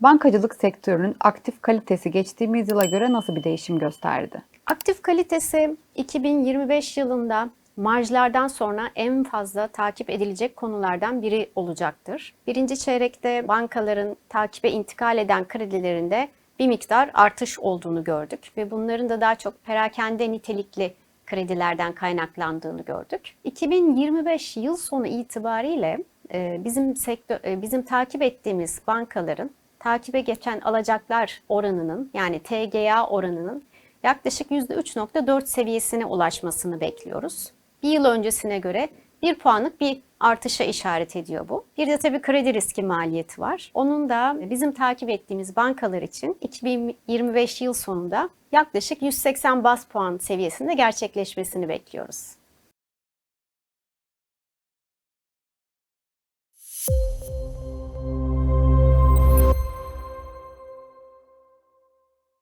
Bankacılık sektörünün aktif kalitesi geçtiğimiz yıla göre nasıl bir değişim gösterdi? Aktif kalitesi 2025 yılında marjlardan sonra en fazla takip edilecek konulardan biri olacaktır. Birinci çeyrekte bankaların takibe intikal eden kredilerinde bir miktar artış olduğunu gördük ve bunların da daha çok perakende nitelikli kredilerden kaynaklandığını gördük. 2025 yıl sonu itibariyle e, bizim sektör e, bizim takip ettiğimiz bankaların takibe geçen alacaklar oranının yani TGA oranının yaklaşık %3.4 seviyesine ulaşmasını bekliyoruz. Bir yıl öncesine göre bir puanlık bir artışa işaret ediyor bu. Bir de tabii kredi riski maliyeti var. Onun da bizim takip ettiğimiz bankalar için 2025 yıl sonunda yaklaşık 180 bas puan seviyesinde gerçekleşmesini bekliyoruz.